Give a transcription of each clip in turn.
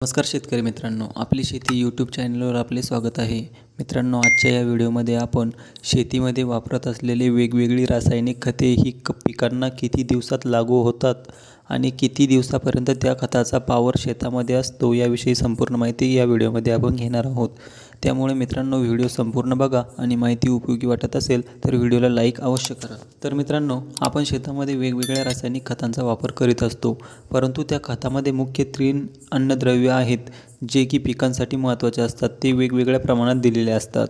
नमस्कार शेतकरी मित्रांनो आपली शेती यूट्यूब चॅनलवर आपले स्वागत आहे. मित्रांनो आजच्या या व्हिडिओमध्ये आपण शेतीमध्ये वापरत असलेले वेगवेगळी रासायनिक खते ही क पिकांना किती दिवसात लागू होतात आणि किती दिवसापर्यंत त्या खताचा पावर शेतामध्ये असतो याविषयी संपूर्ण माहिती या व्हिडिओमध्ये आपण घेणार आहोत. त्यामुळे मित्रांनो व्हिडिओ संपूर्ण बघा आणि माहिती उपयोगी वाटत असेल तर व्हिडिओला लाईक अवश्य करा. तर मित्रांनो आपण शेतामध्ये वेगवेगळ्या रासायनिक खतांचा वापर करीत असतो परंतु त्या खतामध्ये मुख्य तीन अन्नद्रव्य आहेत जे की पिकांसाठी महत्त्वाचे असतात. ते वेगवेगळ्या प्रमाणात दिलेले असतात.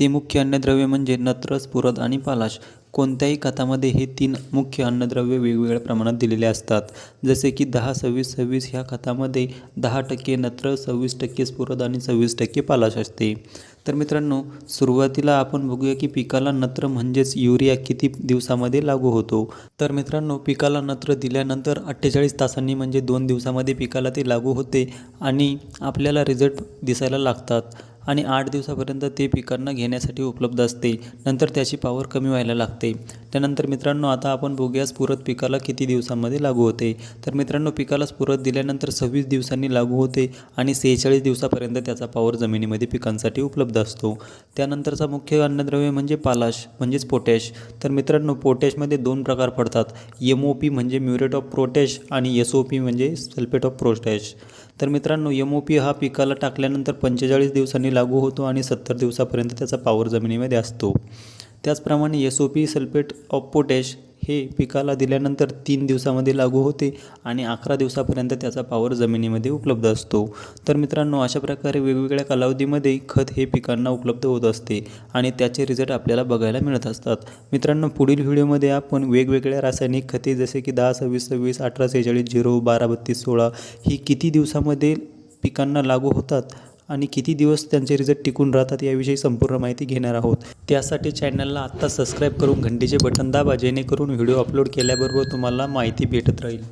ते मुख्य अन्नद्रव्य म्हणजे नत्र स्फुरद आणि पालाश. कोणत्याही खतामध्ये हे तीन मुख्य अन्नद्रव्य वेगवेगळ्या प्रमाणात दिलेले असतात. जसे की दहा सव्वीस सव्वीस ह्या खतामध्ये दहा टक्के नत्र सव्वीस टक्के स्फुरद आणि सव्वीस टक्के पालाश असते. तर मित्रांनो सुरुवातीला आपण बघूया की पिकाला नत्र म्हणजेच युरिया किती दिवसामध्ये लागू होतो. तर मित्रांनो पिकाला नत्र दिल्यानंतर अठ्ठेचाळीस तासांनी म्हणजे दोन दिवसामध्ये पिकाला ते लागू होते आणि आपल्याला रिझल्ट दिसायला लागतात. आणि आठ दिवसापर्यंत ते पिकांना घेण्यासाठी उपलब्ध असते नंतर त्याची पावर कमी व्हायला लागते. त्यानंतर मित्रांनो आता आपण बघूया स्फुरत पिकाला किती दिवसांमध्ये लागू होते. तर मित्रांनो पिकाला स्फुरत दिल्यानंतर सव्वीस दिवसांनी लागू होते आणि सेहेचाळीस दिवसापर्यंत त्याचा पावर जमिनीमध्ये पिकांसाठी उपलब्ध असतो. त्यानंतरचा मुख्य अन्नद्रव्य म्हणजे पालाश म्हणजेच पोटॅश तर मित्रांनो पोटॅशमध्ये दोन प्रकार पडतात. एम ओ पी म्हणजे म्युरेट ऑफ प्रोटॅश आणि एस ओ पी म्हणजे सल्फेट ऑफ प्रोटॅश. तर मित्रांनो एम ओ पी हा पिकाला टाकल्यानंतर पंचेचाळीस दिवसांनी लागू होतो आणि सत्तर दिवसापर्यंत त्याचा पावर जमिनीमध्ये असतो. त्याचप्रमाणे S O P sulphate of potash हे पिकाला दिल्यानंतर तीन दिवसामध्ये लागू होते आणि अकरा दिवसापर्यंत त्याचा पावर जमिनीमध्ये उपलब्ध असतो. तर मित्रांनो अशा प्रकारे वेगवेगळ्या कालावधीमध्ये खत हे पिकांना उपलब्ध होत असते आणि त्याचे रिझल्ट आपल्याला बघायला मिळत असतात. मित्रांनो पुढील व्हिडिओमध्ये आपण वेगवेगळ्या रासायनिक खते जसे की दहा सव्वीस सव्वीस अठरा सेहेचाळीस झिरो बारा बत्तीस सोळा ही किती दिवसामध्ये पिकांना लागू होतात आणि किती दिवस त्यांचे रिझल्ट टिकून राहतात याविषयी संपूर्ण माहिती घेणार आहोत. त्यासाठी चॅनलला आत्ता सबस्क्राईब करून घंटीचे बटन दाबा जेणेकरून व्हिडिओ अपलोड केल्याबरोबर तुम्हाला माहिती भेटत राहील.